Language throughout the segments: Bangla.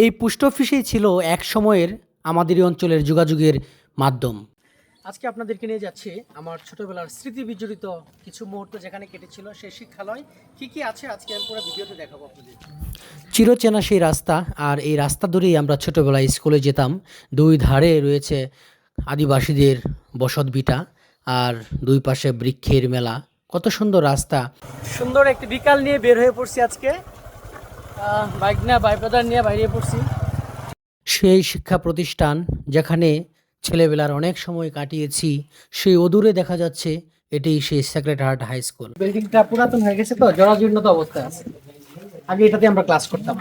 এই পোস্ট অফিসেই ছিল এক সময়ের আমাদের অঞ্চলের যোগাযোগের মাধ্যম। আজকে আপনাদেরকে নিয়ে যাচ্ছি আমার ছোটবেলার স্মৃতি বিজড়িত কিছু মুহূর্ত যেখানে কেটেছিল সেই শিক্ষালয়। কি কি আছে আজকে আমি পুরো ভিডিওতে দেখাবো আপনাদের। চিরচেনা সেই রাস্তা, আর এই রাস্তা ধরেই আমরা ছোটবেলায় স্কুলে যেতাম। দুই ধারে রয়েছে আদিবাসীদের বসত ভিটা, আর দুই পাশে বৃক্ষের মেলা। কত সুন্দর রাস্তা। সুন্দর একটি বিকাল নিয়ে বের হয়ে পড়ছি আজকে। বাইক না বাইক ব্রাদার নিয়ে বাইরে পড়ছি। সেই শিক্ষা প্রতিষ্ঠান যেখানে ছেলেবেলার অনেক সময় কাটিয়েছি সেই অদূরে দেখা যাচ্ছে এটি সেই সেক্রেট হার্ট হাই স্কুল বিল্ডিংটা পুরাতন হয়ে গেছে তো জরাজীর্ণত অবস্থায় আছে। আগে এটাতে আমরা ক্লাস করতাম।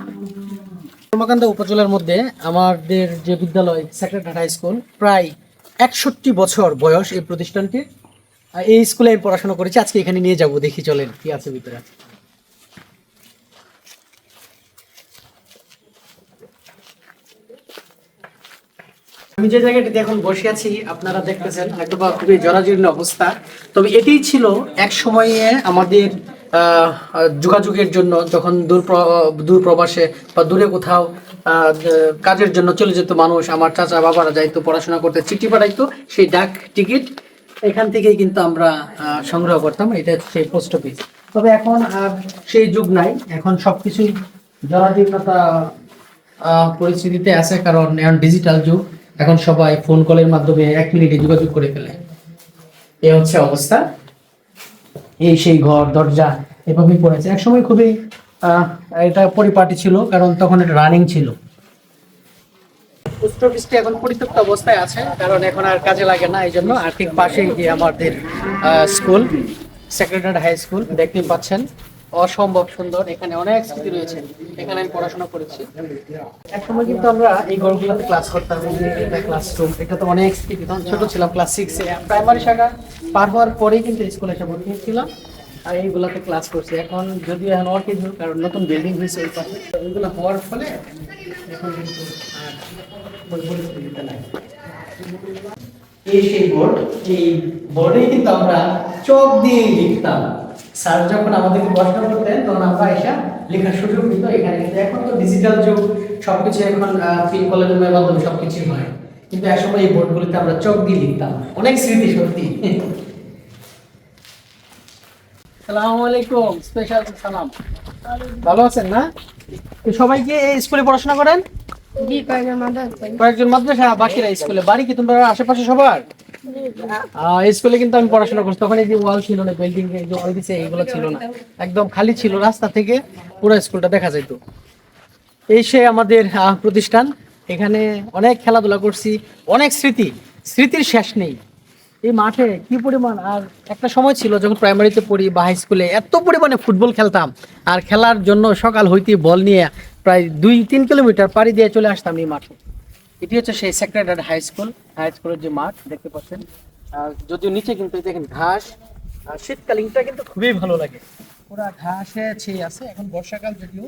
কর্মকান্দা উপজেলার মধ্যে আমাদের যে বিদ্যালয় সেক্রেট হার্ট হাই স্কুল প্রায় একষট্টি বছর বয়স এই প্রতিষ্ঠানটির। এই স্কুলে আমি পড়াশোনা করেছি, আজকে এখানে নিয়ে যাব, দেখি চলেন কি আছে ভিতরে। আমি যে জায়গাটিতে এখন বসে আছি, আপনারা দেখতেছেন হয়তো বা খুবই জরাজীর্ণ অবস্থা। তবে এটাই ছিল এক সময়ে আমাদের যোগাযোগের জন্য, যখন দূর দূর প্রবাসে বা দূরে কোথাও কাজের জন্য চলে যেত মানুষ, আমার চাচা বাবারা যাইতো, পড়াশোনা করতে, চিঠি পাঠাইতো, সেই ডাক টিকিট এখান থেকেই কিন্তু আমরা সংগ্রহ করতাম, এটা হচ্ছে পোস্ট অফিস তবে এখন আর সেই যুগ নাই। এখন সবকিছুই জরাজীর্ণতা পরিস্থিতিতে আছে কারণ এখন ডিজিটাল যুগ। এখন সবাই ফোন কলের মাধ্যমে এক মিনিটে যোগাযোগ করে ফেলে। এ হচ্ছে অবস্থা। এই সেই ঘর, দরজা এভাবেই পড়েছে একসময় খুবই এটা পরিপাটি ছিল, কারণ তখন এটা রানিং ছিল। পোস্ট অফিসটি এখন পরিত্যক্ত অবস্থায় আছে কারণ এখন আর কাজে লাগে না এই জন্য আর ঠিক পাশেই যে আমাদের স্কুল সেক্রেটারি হাই স্কুল দেখতেই পাচ্ছেন। অসম্ভব সুন্দর এখানে অনেক স্মৃতি রয়েছে। এখানে আমি পড়াশোনা করেছি। এক সময় কিন্তু আমরা এই ঘরগুলোতে ক্লাস করতাম এটা ক্লাসরুম এটা তো অনেক স্মৃতি। তখন ছোট ছিলাম ক্লাস সিক্সে প্রাইমারি শাখা পার হওয়ার পরেই কিন্তু স্কুলে এসে ভর্তি হয়েছিলাম আর এইগুলাতে ক্লাস করছি। এখন যদিও এখন অর কিছু কারণ নতুন বিল্ডিং হয়েছে ওই পাশে। ওইগুলো হওয়ার ফলে এখন কিন্তু এই সেই বোর্ড, এই বোর্ডে কিন্তু আমরা দিয়ে লিখতাম। স্যার যখন আমাদেরকে প্রশ্ন করতেন, তখন আমরা এসে লেখার সুযোগ দিত। এখানে এখন তো ডিজিটাল যুগ এখন ফিল মাধ্যমে হয়। কিন্তু একসময় এই বোর্ডগুলিতে আমরা চক দিয়ে লিখতাম। অনেক স্মৃতি সত্যি। সালামু আলাইকুম স্পেশাল সালাম। ভালো আছেন না? তো সবাই কি এই স্কুলে পড়াশোনা করেন? কয়েকজন মাদ্রাসা করি। কয়েকজন মাদ্রাসা বাকিরা স্কুলে। বাড়ি কি তোমরা আশেপাশে সবার? স্কুলে কিন্তু আমি পড়াশোনা করছি। তখন এই যে ওয়াল ছিল না বিল্ডিং এর যে ওয়াল দিছে এইগুলো ছিল না। একদম খালি ছিল রাস্তা থেকে পুরো স্কুলটা দেখা যেত এই সে আমাদের প্রতিষ্ঠান। এখানে অনেক খেলাধুলা করছি অনেক স্মৃতি। স্মৃতির শেষ নেই। এই মাঠে কি পরিমাণ আর একটা সময় ছিল যখন প্রাইমারিতে পড়ি বা হাই স্কুলে এত পরিমাণে ফুটবল খেলতাম। আর খেলার জন্য সকাল হইতে বল নিয়ে প্রায় দুই, তিন কিলোমিটার পাড়ি দিয়ে চলে আসতাম এই মাঠে। এটি হচ্ছে সেই সেক্রেটারি হাই স্কুল হাই স্কুলের যে মাঠ, দেখতে পাচ্ছেন। যদিও নিচে কিন্তু দেখেন ঘাস শীতকালীনটা কিন্তু খুবই ভালো লাগে। পুরা ঘাসে ছেয়ে আছে, এখন বর্ষাকাল যদিও।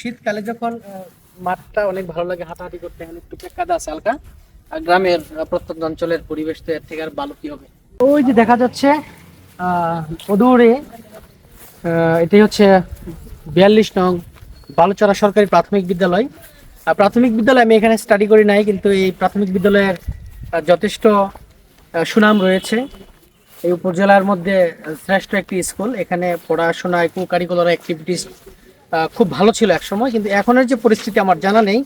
শীতকালে যখন মাঠটা অনেক ভালো লাগে, হাঁটাহাঁটি করতে, এখন একটু কাদা আছে হালকা, আর গ্রামের প্রত্যন্ত অঞ্চলের পরিবেশ তো এর থেকে আর ভালো কি হবে? ওই যে দেখা যাচ্ছে অদূরে এটাই হচ্ছে বিয়াল্লিশ নং বালুচরা সরকারি প্রাথমিক বিদ্যালয়। প্রাথমিক বিদ্যালয় আমি এখানে স্টাডি করি নাই, কিন্তু এই প্রাথমিক বিদ্যালয়ের যথেষ্ট সুনাম রয়েছে। এই উপজেলার মধ্যে শ্রেষ্ঠ একটি স্কুল এখানে পড়াশোনা কো কারিকুলার অ্যাক্টিভিটিস খুব ভালো ছিল এক সময় কিন্তু এখনের যে পরিস্থিতি আমার জানা নেই।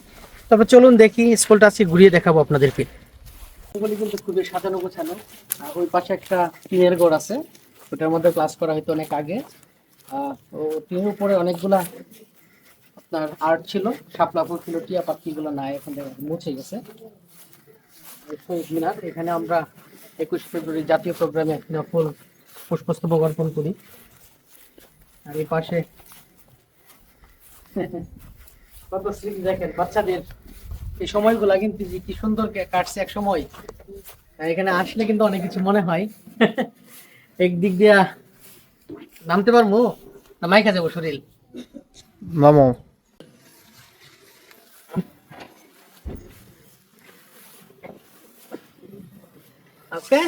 তবে চলুন দেখি স্কুলটা আজকে ঘুরিয়ে দেখাবো আপনাদেরকে। কিন্তু খুবই সাজানো গোছানো। ওই পাশে একটা টিনের ঘর আছে। ওটার মধ্যে ক্লাস করা হয়তো অনেক আগে। ও টিনের উপরে অনেকগুলা আপনার আর্ট ছিল, শাপলা ফুল ছিল, টিয়া পাখিগুলো নাই এখন দেখা মুছে গেছে। মিনার, এখানে আমরা একুশ ফেব্রুয়ারি জাতীয় প্রোগ্রামে ফুল পুষ্পস্তবক অর্পণ করি। আর এই পাশে কত স্মৃতি দেখেন, বাচ্চাদের এই সময়গুলা কিন্তু যে কি সুন্দর কাটছে এক সময়। এখানে আসলে কিন্তু অনেক কিছু মনে হয়। একদিক দিয়া নামতে পারব? না মাইকা যাব শরীর? মামু। ওকে?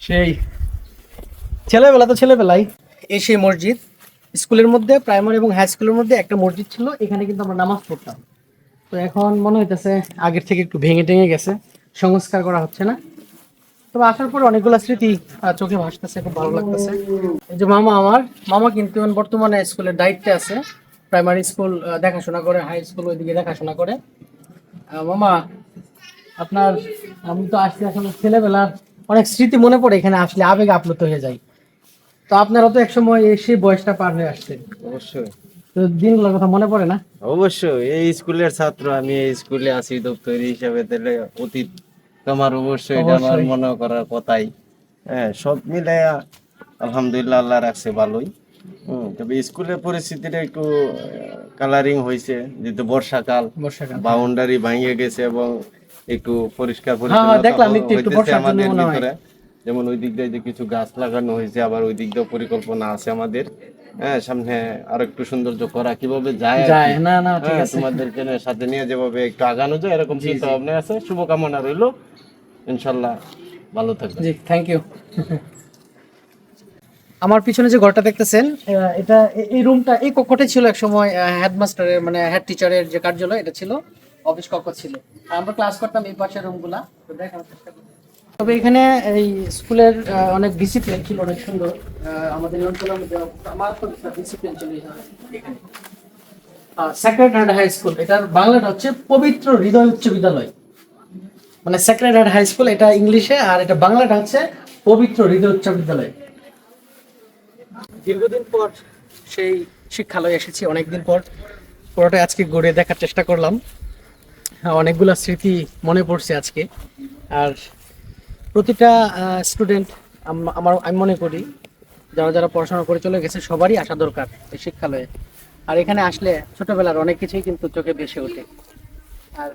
সেই। ছেলেবেলা তো ছেলেবেলাই। এই সেই মসজিদ। স্কুলের মধ্যে প্রাইমারি এবং হাই স্কুলের মধ্যে একটা মসজিদ ছিল এখানে কিন্তু আমরা নামাজ পড়তাম। তো এখন মনে হইতেছে আগের থেকে একটু ভেঙে টেঙে গেছে সংস্কার করা হচ্ছে না। তবে আসার পরে অনেকগুলো স্মৃতি চোখে ভাসতেছে খুব ভালো লাগতেছে। এই যে মামা আমার মামা কিন্তু বর্তমানে স্কুলের দায়িত্বে আছে। প্রাইমারি স্কুল দেখাশোনা করে হাই স্কুল ওইদিকে দেখাশোনা করে। মামা আপনার আমি তো আসছি আসলে ছেলেবেলার অনেক স্মৃতি মনে পড়ে এখানে আসলে আবেগ আপ্লুত হয়ে যায়। তো আপনারা তো একসময় এসে বয়সটা পার হয়ে আসছেন অবশ্যই। তো দিনগুলোর কথা মনে পড়ে না? অবশ্যই এই স্কুলের ছাত্র আমি এই স্কুলে আছি দপ্তরি হিসাবে তাহলে অতীত তোমার অবশ্যই এটা আমার মনে করার কথাই। হ্যাঁ সব মিলে আলহামদুলিল্লাহ আল্লাহ রাখছে ভালোই। তবে স্কুলের পরিস্থিতিটা একটু কালারিং হয়েছে যেহেতু বর্ষাকাল বর্ষাকাল। বাউন্ডারি ভাঙিয়ে গেছে এবং একটু পরিষ্কার হ্যাঁ, হ্যাঁ, আমাদের ভিতরে। যেমন ওই দিক দিয়ে কিছু গাছ লাগানো হয়েছে আবার ওই দিক দিয়ে পরিকল্পনা আছে আমাদের। হ্যাঁ সামনে আরও একটু সৌন্দর্য করা কীভাবে যায়। যায় না না ঠিক হ্যাঁ, আছে। তোমাদেরকে সাথে নিয়ে যেভাবে একটু আগানো যায় এরকম চিন্তা ভাবনা আছে। শুভকামনা রইল। ইনশাল্লাহ ভালো থাকবে জি থ্যাংক ইউ আমার পিছনে যে ঘরটা দেখতেছেন এটা এই রুমটা এই কক্ষটা ছিল এক সময় হেডমাস্টারের মানে হেড টিচারের যে কার্যালয়, এটা ছিল অফিস কক্ষ ছিল। আমরা ক্লাস করতাম এই পাশের রুমগুলা তো দেখানোর চেষ্টা তবে এখানে এই স্কুলের অনেক ডিসিপ্লিন ছিল, অনেক সুন্দর। আমাদের অঞ্চলের মধ্যে আমার ডিসিপ্লিন ছিল হার্ট হাই স্কুল এটার বাংলাটা হচ্ছে পবিত্র হৃদয় উচ্চ বিদ্যালয়। মানে সেক্রেট হার্ট হাই স্কুল এটা ইংলিশে, আর এটা বাংলাটা হচ্ছে পবিত্র হৃদয় উচ্চ বিদ্যালয়। দীর্ঘদিন পর সেই শিক্ষালয়ে এসেছি অনেকদিন পর। পুরোটা আজকে ঘুরে দেখার চেষ্টা করলাম। হ্যাঁ, অনেকগুলো স্মৃতি মনে পড়ছে আজকে। আর প্রতিটা স্টুডেন্ট আমার আমি মনে করি যারা যারা পড়াশোনা করে চলে গেছে সবারই আসা দরকার এই শিক্ষালয়ে। আর এখানে আসলে ছোটবেলার অনেক কিছুই কিন্তু চোখে ভেসে ওঠে। আর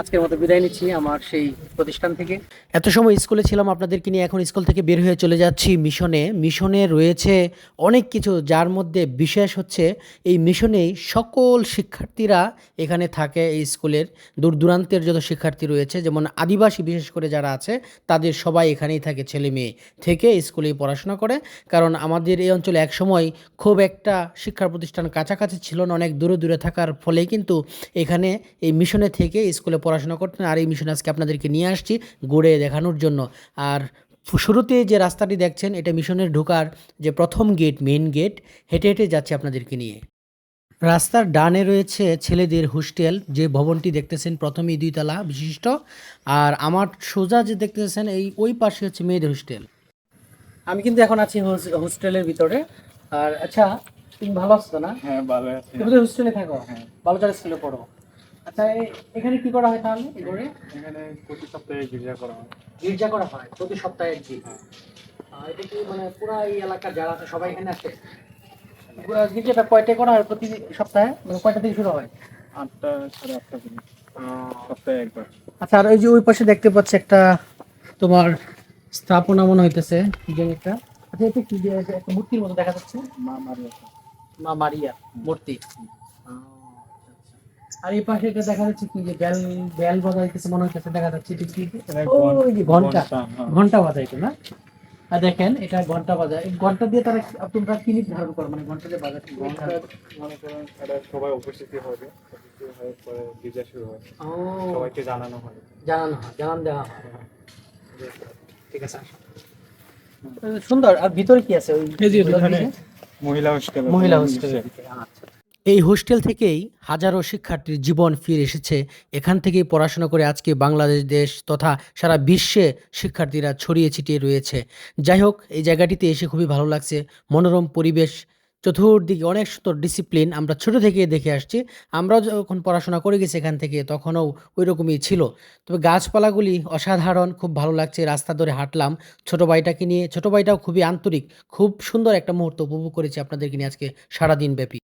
আজকের মতো বিদায় নিচ্ছি আমার সেই প্রতিষ্ঠান থেকে। এত সময় স্কুলে ছিলাম, আপনাদেরকে নিয়ে এখন স্কুল থেকে বের হয়ে চলে যাচ্ছি মিশনে। মিশনে রয়েছে অনেক কিছু, যার মধ্যে বিশেষ হচ্ছে এই মিশনেই সকল শিক্ষার্থীরা এখানে থাকে এই স্কুলের। দূর দূরান্তের যত শিক্ষার্থী রয়েছে, যেমন আদিবাসী বিশেষ করে যারা আছে, তাদের সবাই এখানেই থাকে ছেলে মেয়ে থেকে স্কুলেই পড়াশোনা করে। কারণ আমাদের এই অঞ্চলে একসময় খুব একটা শিক্ষা প্রতিষ্ঠান কাছাকাছি ছিল না, অনেক দূরে দূরে থাকার ফলে কিন্তু এখানে এই মিশনে থেকে স্কুলে পড়াশোনা করতেন আর এই মিশন আজকে আপনাদেরকে নিয়ে আসছি ঘুরে দেখানোর জন্য। আর শুরুতে যে রাস্তাটি দেখছেন এটা মিশনের ঢোকার যে প্রথম গেট মেন গেট হেঁটে হেঁটে যাচ্ছে আপনাদেরকে নিয়ে। রাস্তার ডানে রয়েছে ছেলেদের হোস্টেল যে ভবনটি দেখতেছেন প্রথমেই দুইতলা বিশিষ্ট। আর আমার সোজা যে দেখতেছেন এই ওই পাশে হচ্ছে মেয়েদের হোস্টেল। আমি কিন্তু এখন আছি হোস- হোস্টেলের ভিতরে। আর আচ্ছা তুমি ভালো আছো না? হ্যাঁ ভালো আছে। তুমি তো হোস্টেলে থাকো। হ্যাঁ। ভালো বালুচার স্কুলে পড়ো। আচ্ছা এখানে কি করা হয় তাহলে এই এখানে প্রতি সপ্তাহে গির্জা করা হয়। গির্জা করা হয় প্রতি সপ্তাহে একদিন আহ, এটা কি মানে পুরো এই এলাকার যারা আছে সবাই এখানে আসে? পুরো গির্জাটা কয়টা করা হয় প্রতি সপ্তাহে? মানে কয়টা থেকে শুরু হয়? আটটা সাড়ে আটটা সপ্তাহে একবার। আচ্ছা আর ওই যে ওই পাশে দেখতে পাচ্ছি একটা তোমার স্থাপনা মনে হইতেছে কি একটা। আচ্ছা এটা কি একটা মূর্তির মতো দেখা যাচ্ছে? মা মারিয়া। মা মারিয়া মূর্তি। আর এই পাশে এটা দেখা যাচ্ছে কি যে বেল বেল বাজাইতেছে মনে হইতেছে দেখা যাচ্ছে এটা কি? ওই যে ঘণ্টা। ঘণ্টা, হ্যাঁ। বাজাইতো না? আর দেখেন এটা ঘণ্টা বাজায়। ঘণ্টা দিয়ে তারা তোমরা কি নির্ধারণ করো মানে ঘণ্টা দিয়ে বাজাতে মনে করেন এটা সবাই উপস্থিতি হবে। হয়ে পরে গির্জা শুরু হয়। ও। সবাইকে জানানো হয়। জানানো হয় জানান দেওয়া হয়। ঠিক আছে সুন্দর আর ভিতরে কি আছে ওই মহিলা হোস্টেল মহিলা হোস্টেল আচ্ছা। এই হোস্টেল থেকেই হাজারো শিক্ষার্থীর জীবন ফিরে এসেছে। এখান থেকেই পড়াশোনা করে আজকে বাংলাদেশ দেশ তথা সারা বিশ্বে শিক্ষার্থীরা ছড়িয়ে ছিটিয়ে রয়েছে। যাই হোক, এই জায়গাটিতে এসে খুবই ভালো লাগছে। মনোরম পরিবেশ, চতুর্দিকে অনেক সুন্দর ডিসিপ্লিন আমরা ছোট থেকে দেখে আসছি। আমরাও যখন পড়াশোনা করে গেছি এখান থেকে, তখনও ওই রকমই ছিল। তবে গাছপালাগুলি অসাধারণ, খুব ভালো লাগছে। রাস্তা ধরে হাঁটলাম। ছোট ভাইটাকে নিয়ে, ছোট ভাইটাও খুবই আন্তরিক। খুব সুন্দর একটা মুহূর্ত উপভোগ করেছি আপনাদেরকে নিয়ে আজকে সারাদিন ব্যাপী